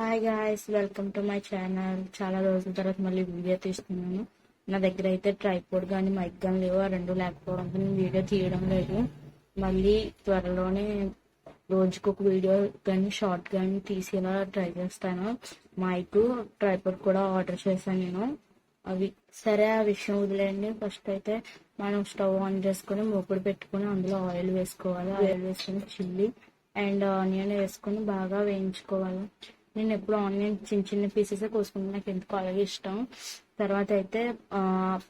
Hi guys welcome to my channel చాలా రోజుల తర్వాత మళ్ళీ వీడియో తీస్తున్నాను. నా దగ్గర అయితే ట్రైపోర్డ్ కానీ మైక్ కానీ లేవు. ఆ రెండు లేకపోవడంతో నేను వీడియో తీయడం లేదు. మళ్ళీ త్వరలోనే రోజుకు ఒక వీడియో కానీ షార్ట్ కానీ తీసేలా ట్రై చేస్తాను. మైక్ ట్రైపోర్డ్ కూడా ఆర్డర్ చేశాను నేను. అవి సరే ఆ విషయం వదిలేయండి. ఫస్ట్ అయితే మనం స్టవ్ ఆన్ చేసుకొని మోపుడు పెట్టుకొని అందులో ఆయిల్ వేసుకోవాలి. ఆయిల్ వేసుకొని చిల్లి అండ్ ఆనియన్ వేసుకొని బాగా వేయించుకోవాలి. నేను ఎప్పుడు ఆనియన్ చిన్న చిన్న పీసెస్ కోసుకుంటే. నాకు ఎందుకు అలాగే ఇష్టం. తర్వాత అయితే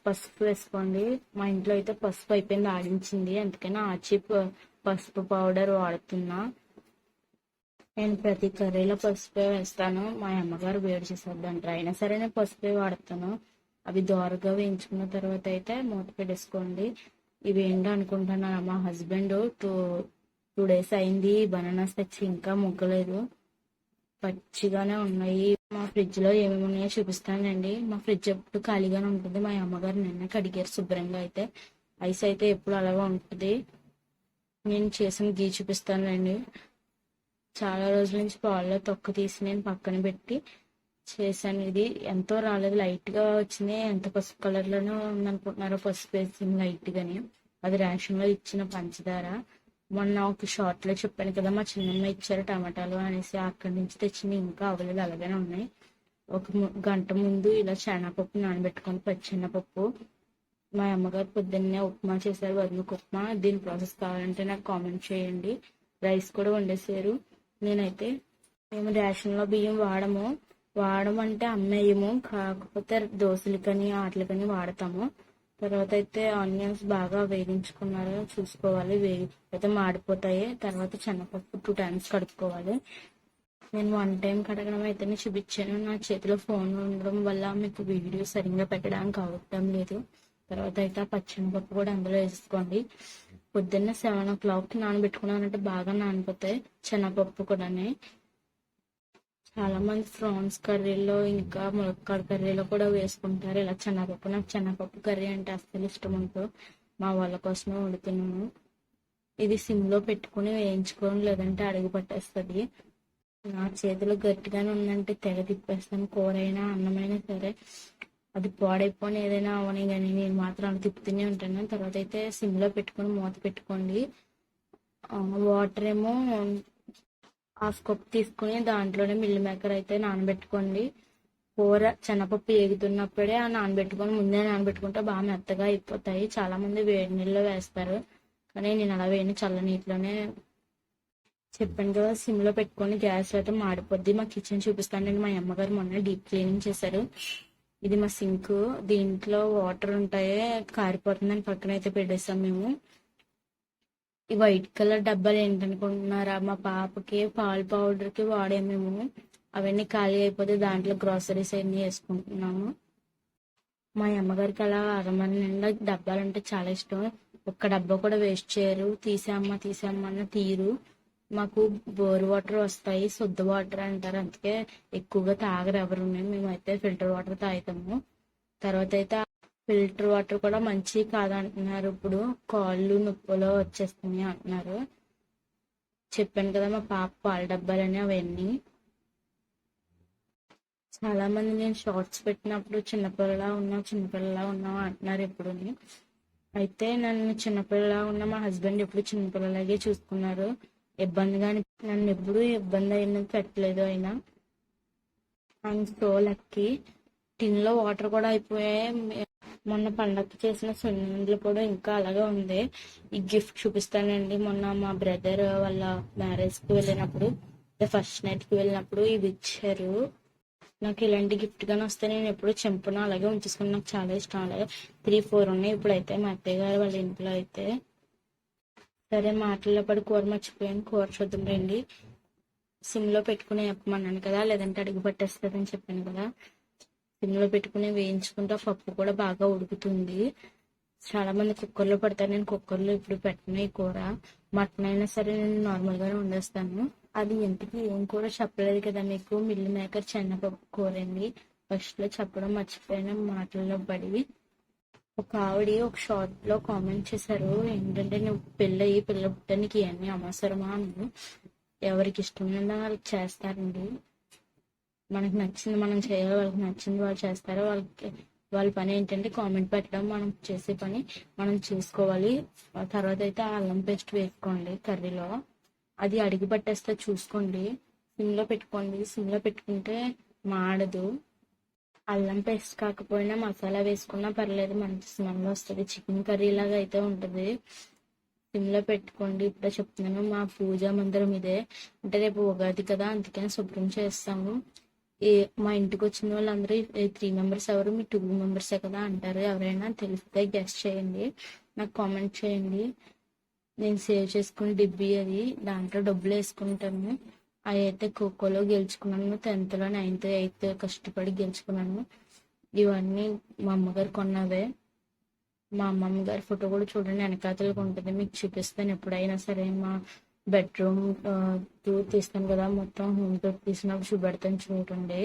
పసుపు వేసుకోండి. మా ఇంట్లో అయితే పసుపు అయిపోయింది ఆడించింది అందుకని ఆచి ప- పసుపు పౌడర్ వాడుతున్నా. నేను ప్రతి కర్రీలో పసుపే వేస్తాను. మా అమ్మగారు వేడి చేసేద్దంటారు అయినా సరే నేను పసుపే వాడతాను. అవి దోరగా వేయించుకున్న తర్వాత అయితే మూత పెట్టేసుకోండి. ఇవి ఏంటో అనుకుంటున్నాను. మా హస్బెండ్ టూ టూ డేస్ అయింది. బనానాస్ తెచ్చి ఇంకా ముగ్గలేదు. పచ్చిగానే ఉన్నాయి. మా ఫ్రిడ్జ్లో ఏమేమి ఉన్నాయో చూపిస్తానండి. మా ఫ్రిడ్జ్ ఎప్పుడు ఖాళీగానే ఉంటుంది. మా అమ్మగారు నిన్న కడిగారు శుభ్రంగా అయితే. ఐస్ అయితే ఎప్పుడు అలాగే ఉంటుంది. నేను చేసిన గీ చూపిస్తానండి చాలా రోజుల నుంచి పాలలో తొక్క తీసి నేను పక్కన పెట్టి చేశాను. ఇది ఎంతో రాలేదు. లైట్గా వచ్చింది. ఎంత పసుపు కలర్లోనే ఉందనుకుంటున్నారో పసుపు వేసింది లైట్ గాని అది రేషన్లో ఇచ్చిన పంచదార. మొన్న ఒక షార్ట్లో చెప్పాను కదా మా చిన్నమ్మ ఇచ్చారు టమాటాలు అనేసి అక్కడి నుంచి తెచ్చింది ఇంకా అవ్వలేదు అలాగే ఉన్నాయి. ఒక గంట ముందు ఇలా శనగపప్పు నానబెట్టుకొని పచ్చెనపప్పు మా అమ్మగారు పొద్దున్నే ఉప్మా చేశారు వదులుకు ఉప్మా. దీని ప్రాసెస్ కావాలంటే నాకు కామెంట్ చేయండి. రైస్ కూడా వండేసారు నేనైతే మేము రేషన్లో బియ్యం వాడము. వాడమంటే అమ్మేయము కాకపోతే దోసలు కానీ ఆటలు కానీ వాడతాము. తర్వాత అయితే ఆనియన్స్ బాగా వేగించుకున్నారు చూసుకోవాలి. వేగి అయితే మాడిపోతాయి. తర్వాత శనగపప్పు టూ టైమ్స్ కడుక్కోవాలి. నేను వన్ టైం కడగడం అయితేనే చూపించాను. నా చేతిలో ఫోన్ ఉండడం వల్ల మీకు వీడియో సరిగ్గా పెట్టడానికి అవ్వటం లేదు. తర్వాత అయితే ఆ పచ్చిమిరపప్పు కూడా అందులో వేసుకోండి. పొద్దున్న సెవెన్ ఓ క్లాక్ నానబెట్టుకున్నానంటే బాగా నానిపోతాయి. శనగపప్పు కూడానే. చాలా మంది ఫ్రాన్స్ కర్రీలో ఇంకా ములక్కాడ కర్రీలో కూడా వేసుకుంటారు. ఇలా శనగపప్పు నాకు శనగపప్పు కర్రీ అంటే అస్సలు ఇష్టం ఉండదు. మా వాళ్ళ కోసమే వండుతున్నాను ఇది సిమ్లో పెట్టుకుని వేయించుకోవడం లేదంటే అడుగు పట్టేస్తుంది. నా చేతిలో గట్టిగానే ఉందంటే తెగ తిప్పేస్తాను. కూర అయినా అన్నమైనా సరే అది పాడైపోని ఏదైనా అవని కానీ నేను మాత్రం అలా తిప్పుతూనే ఉంటాను. తర్వాత అయితే సిమ్లో పెట్టుకొని మూత పెట్టుకోండి. వాటర్ ఏమో హాఫ్ కప్ తీసుకుని దాంట్లోనే మిల్లి మేకర్ అయితే నానబెట్టుకోండి. కూర శనగపప్పు ఏగుతున్నప్పుడే ఆ నానబెట్టుకొని ముందే నానబెట్టుకుంటే బాగా మెత్తగా అయిపోతాయి. చాలా మంది వేడి నీళ్ళలో వేస్తారు. కానీ నేను అలా వేయను చల్ల నీటిలోనే చెప్పాను కదా సిమ్లో పెట్టుకొని గ్యాస్ అయితే మాడిపోద్ది. మా కిచెన్ చూపిస్తానండి మా అమ్మగారు మొన్న డీప్ క్లీనింగ్ చేశారు. ఇది మా సింక్. దీంట్లో వాటర్ ఉంటాయి కారిపోతుందని పక్కన అయితే పెట్టేస్తాం మేము. ఈ వైట్ కలర్ డబ్బాలు ఏంటనుకుంటున్నారా? మా పాపకి పాల పౌడర్కి వాడే మేము. అవన్నీ ఖాళీ అయిపోతే దాంట్లో గ్రాసరీస్ అన్ని వేసుకుంటున్నాము. మా అమ్మగారికి అలా అరమని నిండా డబ్బాలు అంటే చాలా ఇష్టం. ఒక్క డబ్బా కూడా వేస్ట్ చేయరు. తీసామ్మా తీసామ్మా అన్న తీరు. మాకు బోర్ వాటర్ వస్తాయి శుద్ధ వాటర్ అంటారు. అందుకే ఎక్కువగా తాగరు ఎవరు. మేమైతే ఫిల్టర్ వాటర్ తాగుతాము. తర్వాత అయితే ఫిల్టర్ వాటర్ కూడా మంచిది కాదంటున్నారు. ఇప్పుడు కాళ్ళు నొప్పులు వచ్చేస్తున్నాయి అంటున్నారు. చెప్పాను కదా మా పాప పాల డబ్బాలని అవన్నీ. చాలా మంది నేను షార్ట్స్ పెట్టినప్పుడు చిన్నపిల్లలా ఉన్నావు చిన్నపిల్లలా ఉన్నావు అంటున్నారు ఎప్పుడు. అయితే నన్ను చిన్నపిల్లలా ఉన్న మా హస్బెండ్ ఎప్పుడు చిన్నపిల్లలాగే చూసుకున్నారు. ఇబ్బందిగా నన్ను ఎప్పుడు ఇబ్బంది అయినది పెట్టలేదు అయినా. ఐఎమ్ సో లక్కీ టిన్లో వాటర్ కూడా అయిపోయాయి. మొన్న పండగకి చేసిన సున్నుండలు కూడా ఇంకా అలాగే ఉంది. ఈ గిఫ్ట్ చూపిస్తానండి. మొన్న మా బ్రదర్ వాళ్ళ మ్యారేజ్కి వెళ్ళినప్పుడు ఫస్ట్ నైట్కి వెళ్ళినప్పుడు ఇవి ఇచ్చారు. నాకు ఇలాంటి గిఫ్ట్ కానీ వస్తే నేను ఎప్పుడు చెంపును. అలాగే ఉంచేసుకుని నాకు చాలా ఇష్టం. అలాగే త్రీ ఫోర్ ఉన్నాయి ఇప్పుడు అయితే మా అత్తయ్య గారు వాళ్ళ ఇంట్లో అయితే. సరే మాటల్లో పడి కూర మర్చిపోయాను. కూర చూద్దాం రండి. సిమ్లో పెట్టుకుని చెప్పమన్నాను కదా లేదంటే అడుగు పట్టేస్తుందని చెప్పాను కదా. సిమ్ పెట్టుకుని వేయించుకుంటే పప్పు కూడా బాగా ఉడుకుతుంది. చాలా మంది కుక్కర్లో పెడతారు. నేను కుక్కర్లో ఇప్పుడు పెట్టను ఈ కూర. మటన్ అయినా సరే నేను నార్మల్గానే వండేస్తాను. అది ఎంతకి ఏం కూర చెప్పలేదు కదా మీకు? మిల్లి మేకర్ చెన్నపప్పు కూర అండి ఫస్ట్లో చెప్పడం మర్చిపోయిన. మాటల్లో పడి ఒక ఆవిడ ఒక షార్ట్లో కామెంట్ చేశారు. ఏంటంటే నువ్వు పెళ్ళయి పిల్ల పుట్టడానికి ఇవన్నీ అవసరమా? అని ఎవరికి ఇష్టమైన వాళ్ళకి చేస్తారండి. మనకి నచ్చింది మనం చేయాలి వాళ్ళకి నచ్చింది వాళ్ళు చేస్తారు వాళ్ళకి వాళ్ళ పని ఏంటంటే కామెంట్ పెట్టడం మనం చేసే పని మనం చూసుకోవాలి. ఆ తర్వాత అయితే ఆ అల్లం పేస్ట్ వేసుకోండి కర్రీలో. అది అడిగి పట్టేస్తే చూసుకోండి. సిమ్లో పెట్టుకోండి. సిమ్లో పెట్టుకుంటే మాడదు. అల్లం పేస్ట్ కాకపోయినా మసాలా వేసుకున్నా పర్లేదు మంచి స్మెల్ వస్తుంది. చికెన్ కర్రీ లాగా అయితే ఉంటుంది. సిమ్లో పెట్టుకోండి. ఇప్పుడే చెప్తున్నాను మా పూజ మందిరం ఇదే. అంటే రేపు ఉగాది కదా అందుకని శుభ్రం చేస్తాము. ఏ మా ఇంటికి వచ్చిన వాళ్ళందరూ త్రీ మెంబర్స్ ఎవరు? మీ టూ మెంబర్సే కదా అంటారు. ఎవరైనా తెలిస్తే గెస్ట్ చేయండి. నాకు కామెంట్ చేయండి. నేను సేవ్ చేసుకుని డిబ్బీ అది. దాంట్లో డబ్బులు వేసుకుంటాను. అవి అయితే ఖోఖోలో గెలుచుకున్నాను. టెన్త్లో నైన్త్ ఎయిత్ కష్టపడి గెలుచుకున్నాను. ఇవన్నీ మా అమ్మగారు కొన్నవే. మా అమ్మమ్మ గారి ఫోటో కూడా చూడండి. వెనకాతలకు ఉంటుంది. మీకు చూపిస్తాను ఎప్పుడైనా సరే మా బెడ్రూమ్ టూర్ తీస్తాను కదా మొత్తం హోమ్ టూర్ తీసినప్పుడు చూపెడతాను చూడండి.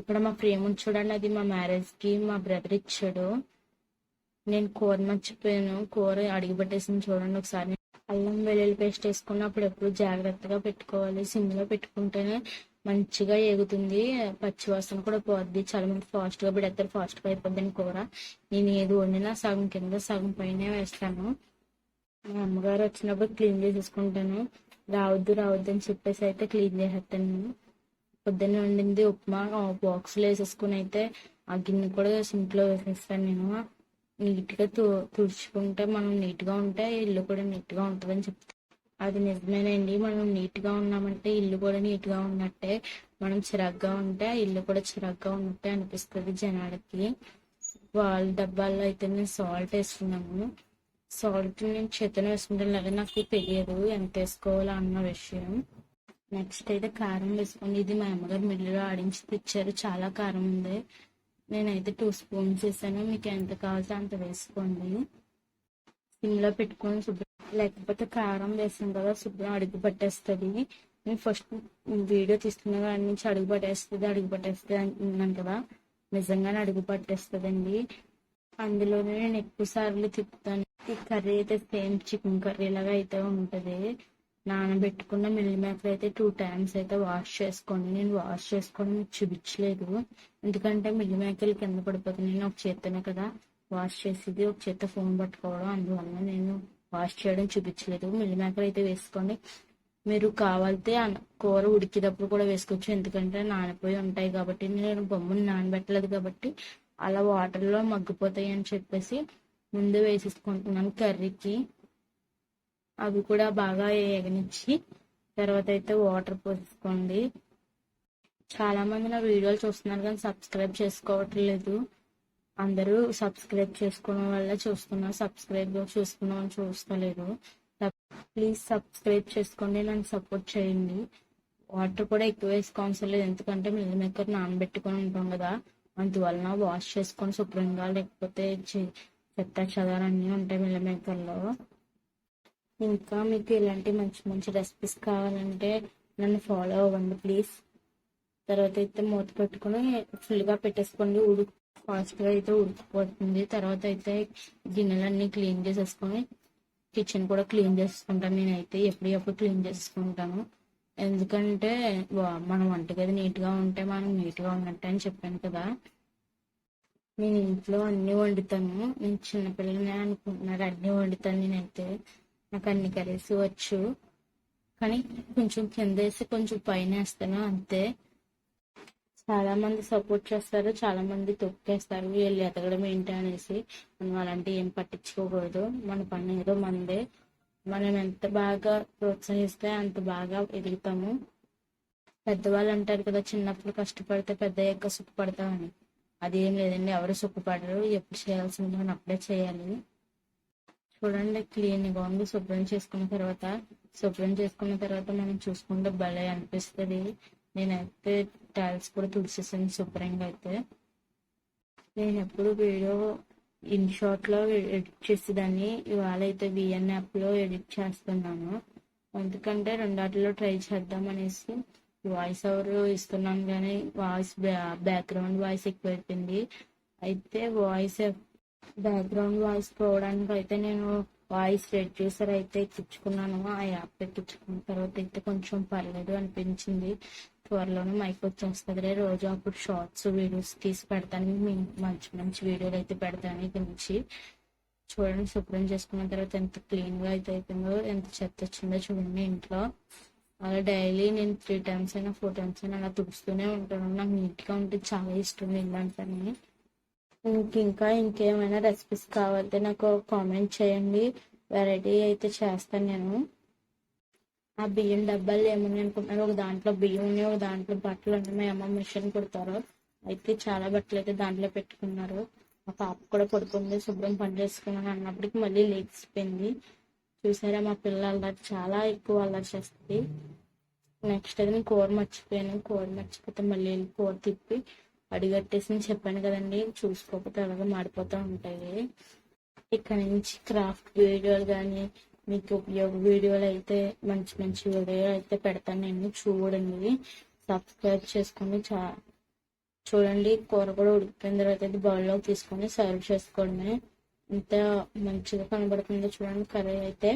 ఇక్కడ మా ఫ్రేమ్ ఉంది చూడండి అది మా మ్యారేజ్కి మా బ్రదర్ ఇచ్చాడు. నేను కూర మర్చిపోయాను కూర అడిగి పెట్టేసింది చూడండి ఒకసారి. అల్లం వెల్లుల్లి పేస్ట్ వేసుకున్నప్పుడు ఎప్పుడు జాగ్రత్తగా పెట్టుకోవాలి సిమ్లో పెట్టుకుంటేనే మంచిగా ఎగుతుంది పచ్చి వాసన కూడా పోద్ది చాలా మంది ఫాస్ట్గా పెడతారు ఫాస్ట్గా అయిపోద్ది కూర. నేను ఏది వండినా సగం కింద సగం పైన వేస్తాను. మా అమ్మగారు వచ్చినప్పుడు క్లీన్ చేసేసుకుంటాను. రావద్దు రావద్దు అని చెప్పేసి అయితే క్లీన్ చేసేస్తాను. పొద్దున్నే వండింది ఉప్మా బాక్స్లో వేసేసుకుని అయితే ఆ గిన్నె కూడా సింక్లో వేసేస్తాను నేను. నీట్గా తు తుడుచుకుంటే మనం నీట్గా ఉంటే ఇల్లు కూడా నీట్గా ఉంటుందని చెప్తాను అది నిజమేనండి. మనం నీట్గా ఉన్నామంటే ఇల్లు కూడా నీట్గా ఉన్నట్టే. మనం చిరాగ్గా ఉంటే ఆ ఇల్లు కూడా చిరాగ్గా ఉన్నట్టే అనిపిస్తుంది జనాలకి. వాళ్ళ డబ్బాల్లో అయితే నేను సాల్ట్ వేసుకున్నాము సాల్ట్ నేను చేతన వేసుకుంటాను లేదా నాకు తెలియదు ఎంత వేసుకోవాలో అన్న విషయం. నెక్స్ట్ అయితే కారం వేసుకోండి. ఇది మా అమ్మగారు మిల్లులో ఆడించి తెచ్చారు. చాలా కారం ఉంది. నేనైతే టూ స్పూన్స్ వేసాను. మీకు ఎంత కావాలో అంత వేసుకోండి. సిమ్లో పెట్టుకొని శుభ్రం లేకపోతే కారం వేసాం కదా శుభ్రం అడుగు పట్టేస్తుంది. నేను ఫస్ట్ వీడియో తీసుకున్న దాని నుంచి అడుగు పట్టేస్తుంది అడుగు పట్టేస్తుంది అంటున్నాను కదా. నిజంగానే అడుగు పట్టేస్తుందండి. అందులోనే నేను ఎక్కువ సార్లు తిప్పుతాను. ఈ కర్రీ అయితే సేమ్ చికెన్ కర్రీ లాగా అయితే ఉంటది. నానబెట్టుకున్న మిల్లి మేకలు అయితే టూ టైమ్స్ అయితే వాష్ చేసుకోండి నేను వాష్ చేసుకోవడం మీకు చూపించలేదు. ఎందుకంటే మిల్లి మేకలు కింద పడిపోతుంది. నేను ఒక చేత్తనే కదా వాష్ చేసేది. ఒక చేత్త ఫోన్ పట్టుకోవడం అందువల్ల నేను వాష్ చేయడం చూపించలేదు. మిల్లి మేకలు అయితే వేసుకోండి. మీరు కావాలితే కూర ఉడికేటప్పుడు కూడా వేసుకోవచ్చు. ఎందుకంటే నానిపోయి ఉంటాయి కాబట్టి నేను బొమ్మను నానబెట్టలేదు కాబట్టి అలా వాటర్లో మగ్గిపోతాయి అని చెప్పేసి ముందు వేసేసుకుంటున్నాను కర్రీకి. అవి కూడా బాగా ఎగనిచ్చి తర్వాత అయితే వాటర్ పోసుకోండి చాలా మంది నా వీడియోలు చూస్తున్నారు కానీ సబ్స్క్రైబ్ చేసుకోవట్లేదు అందరూ సబ్స్క్రైబ్ చేసుకోవడం వల్ల చూస్తున్నారు సబ్స్క్రైబ్ చూసుకున్నాం చూస్తలేదు. ప్లీజ్ సబ్స్క్రైబ్ చేసుకోండి నన్ను సపోర్ట్ చేయండి. వాటర్ కూడా ఎక్కువ వేసుకోవాల్సిన లేదు ఎందుకంటే మిల్ మేకర్ నానబెట్టుకొని ఉంటాం కదా. అందువలన వాష్ చేసుకొని శుభ్రంగా లేకపోతే చెత్త చెదారన్నీ ఉంటాయి మిల్ మేకల్లో. ఇంకా మీకు ఇలాంటి మంచి మంచి రెసిపీస్ కావాలంటే నన్ను ఫాలో అవ్వండి ప్లీజ్ తర్వాత అయితే మూత పెట్టుకుని ఫుల్గా పెట్టేసుకోండి. ఉడుకు ఫాస్ట్గా అయితే ఉడికిపోతుంది. తర్వాత అయితే గిన్నెలన్నీ క్లీన్ చేసేసుకొని కిచెన్ కూడా క్లీన్ చేసుకుంటాను. నేనైతే ఎప్పుడు క్లీన్ చేసుకుంటాను. ఎందుకంటే వా- మన వంటగది నీట్గా ఉంటే మనం నీట్గా ఉన్నట్టు అని చెప్పాను కదా. నేను ఇంట్లో అన్ని వండుతాను. నేను చిన్నపిల్లనే అనుకుంటున్నారు. అన్ని వండుతాను నేనైతే. నాకు అన్ని కర్రీస్ వచ్చు. కానీ కొంచెం కింద వేసి కొంచెం పైన వేస్తాను అంతే. చాలా మంది సపోర్ట్ చేస్తారు. చాలా మంది తొక్కేస్తారు. వీళ్ళు ఎదగడం ఏంటి అనేసి. మనం అలాంటివి ఏం పట్టించుకోకూడదు. మన పని ఏదో మనదే మనం ఎంత బాగా ప్రోత్సహిస్తే అంత బాగా ఎదుగుతాము. పెద్దవాళ్ళు అంటారు కదా చిన్నప్పుడు కష్టపడితే పెద్ద అయ్యాక సుఖపడతామని. అది ఏం లేదండి ఎవరు సుఖపడరు ఎప్పుడు చేయాల్సింది మనం అప్పుడే చేయాలి. చూడండి క్లీన్గా ఉంది శుభ్రం చేసుకున్న తర్వాత శుభ్రం చేసుకున్న తర్వాత మనం చూసుకుంటే భలే అనిపిస్తుంది. నేనైతే టైల్స్ కూడా తుడిచేసాను శుభ్రంగా అయితే. నేను ఎప్పుడు వీడియో ఇన్ షార్ట్లో ఎడిట్ చేసేదాన్ని. ఇవాళ అయితే విఎన్ యాప్లో ఎడిట్ చేస్తున్నాను. ఎందుకంటే రెండాటిలో ట్రై చేద్దాం అనేసి వాయిస్ ఓవర్ ఇస్తున్నాను కానీ వాయిస్ బ్యాక్గ్రౌండ్ వాయిస్ ఎక్కువైపోయింది. అయితే వాయిస్ బ్యాక్గ్రౌండ్ వాయిస్ పోవడానికి అయితే నేను వాయిస్ రెడ్యూసర్ అయితే ఎక్కించుకున్నాను ఆ యాప్ ఎక్కించుకున్న తర్వాత అయితే కొంచెం పర్లేదు అనిపించింది. త్వరలోనే మైక్ వచ్చేస్తుంది రోజు అప్పుడు షార్ట్స్ వీడియోస్ తీసి పెడతాను. మంచి మంచి వీడియోలు అయితే పెడతాను ఇక నుంచి. చూడండి శుభ్రం చేసుకున్న తర్వాత ఎంత క్లీన్గా అయితే అయిపోయిందో ఎంత చెత్త వచ్చిందో చూడండి ఇంట్లో. అలా డైలీ నేను త్రీ టైమ్స్ అయినా ఫోర్ టైమ్స్ అయినా అలా తుడుస్తూనే ఉంటాను. నాకు నీట్గా ఉంటే చాలా ఇష్టం ఏంటంటే ఇంక ఇంకా ఇంకేమైనా రెసిపీస్ కావాలంటే నాకు కామెంట్ చేయండి. వెరైటీ అయితే చేస్తాను నేను. ఆ బియ్యం డబ్బాలు ఏమున్నాయి అనుకుంటున్నారు? ఒక దాంట్లో బియ్యం ఉన్నాయి ఒక దాంట్లో బట్టలు ఉన్నాయి. మా అమ్మ మిషన్ కుడతారు. అయితే చాలా బట్టలు అయితే దాంట్లో పెట్టుకున్నారు. మా పాప కూడా పడుకుంది శుభ్రం పని చేసుకున్నాను అన్నప్పటికి మళ్ళీ లేచిపోయింది చూసారా మా పిల్ల అల్లరి చాలా ఎక్కువ అల్లరి చేస్తుంది. నెక్స్ట్ అది నేను కూర మర్చిపోయాను. కూర మర్చిపోతే మళ్ళీ వెళ్ళి కూర తిప్పి అడిగట్టేసి నేను చెప్పాను కదండి చూసుకోకపోతే అలాగే మాడిపోతూ ఉంటాయి ఇక్కడ నుంచి క్రాఫ్ట్ వీడియోలు కానీ మీకు ఉపయోగ వీడియోలు అయితే మంచి మంచి వీడియోలు అయితే పెడతాను నేను. చూడండి సబ్స్క్రైబ్ చేసుకొని చా చూడండి కూర కూడా ఉడికిన తర్వాత అయితే బౌల్లో తీసుకొని సర్వ్ చేసుకోండి. ఎంత మంచిగా కనబడుతుందో చూడండి కర్రీ అయితే.